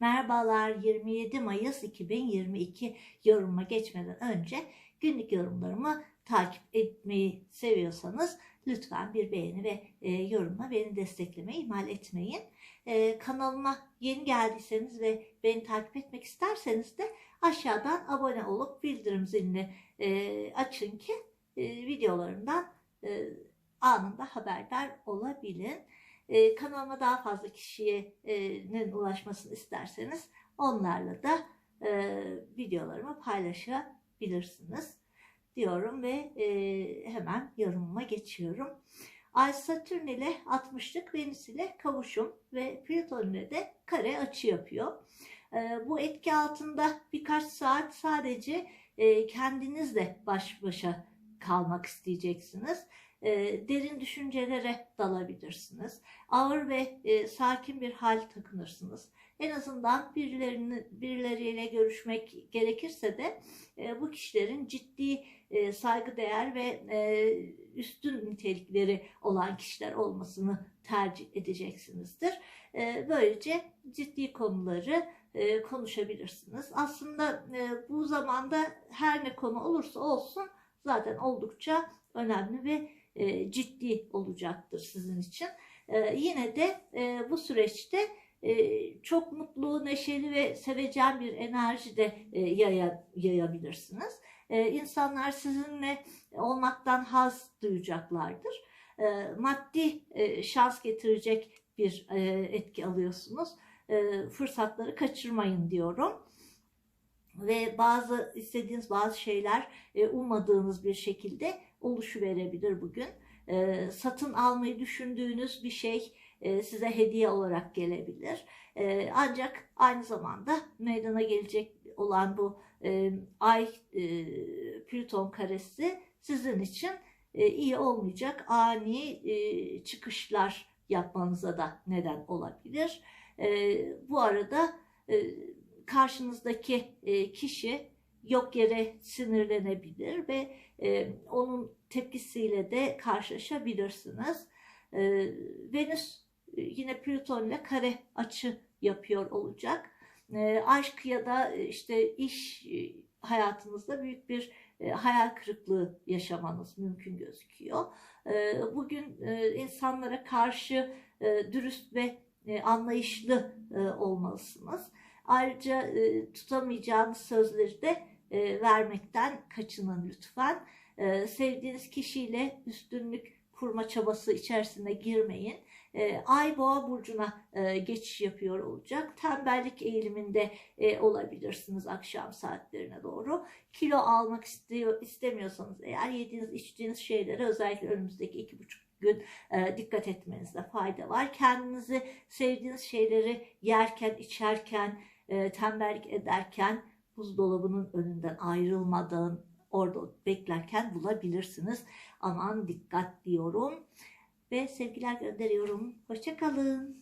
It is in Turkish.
Merhabalar 27 Mayıs 2022 yoruma geçmeden önce günlük yorumlarımı takip etmeyi seviyorsanız lütfen bir beğeni ve e, yorumla beni desteklemeyi ihmal etmeyin. E, kanalıma yeni geldiyseniz ve beni takip etmek isterseniz de aşağıdan abone olup bildirim zilini e, açın ki e, videolarımdan e, anında haberdar olabilin. E, kanalıma daha fazla kişiyenin ulaşmasını isterseniz onlarla da e, videolarımı paylaşabilirsiniz diyorum ve e, hemen yorumuma geçiyorum. Ay Satürn ile 60'lık Venüs ile kavuşum ve Plüton ile de kare açı yapıyor. E, bu etki altında birkaç saat sadece e, kendinizle baş başa kalmak isteyeceksiniz. E, derin düşüncelere dalabilirsiniz. Ağır ve e, sakin bir hal takınırsınız. En azından birilerini, birileriyle görüşmek gerekirse de e, bu kişilerin ciddi saygıdeğer ve üstün nitelikleri olan kişiler olmasını tercih edeceksinizdir. Böylece ciddi konuları konuşabilirsiniz. Aslında bu zamanda her ne konu olursa olsun zaten oldukça önemli ve e, ciddi olacaktır sizin için. E, yine de e, bu süreçte çok mutlu, neşeli ve sevecen bir enerji de yaya, yayabilirsiniz. E, insanlar sizinle olmaktan haz duyacaklardır. Maddi şans getirecek bir etki alıyorsunuz. Fırsatları kaçırmayın diyorum ve bazı istediğiniz bazı şeyler e, ummadığınız bir şekilde oluşu verebilir bugün. E, satın almayı düşündüğünüz bir şey e, size hediye olarak gelebilir. E, ancak aynı zamanda meydana gelecek olan bu e, ay e, Plüton karesi sizin için e, iyi olmayacak ani e, çıkışlar yapmanıza da neden olabilir. E, bu arada e, karşınızdaki e, kişi yok yere sinirlenebilir ve e, onun tepkisiyle de karşılaşabilirsiniz. E, Venüs e, yine Plüton ile kare açı yapıyor olacak. E, aşk ya da e, işte iş e, hayatınızda büyük bir e, hayal kırıklığı yaşamanız mümkün gözüküyor. E, bugün e, insanlara karşı e, dürüst ve e, anlayışlı e, olmalısınız. Ayrıca e, tutamayacağınız sözleri de e, vermekten kaçının lütfen. E, sevdiğiniz kişiyle üstünlük kurma çabası içerisine girmeyin. E, Ay boğa burcuna geçiş yapıyor olacak. Tembellik eğiliminde olabilirsiniz akşam saatlerine doğru. Kilo almak istiyor istemiyorsanız eğer yediğiniz içtiğiniz şeylere özellikle önümüzdeki iki buçuk gün dikkat etmenizde fayda var. Kendinizi sevdiğiniz şeyleri yerken, içerken, e, tembellik ederken buzdolabının önünden ayrılmadan orada beklerken bulabilirsiniz. Aman dikkat diyorum ve sevgiler gönderiyorum. Hoşçakalın.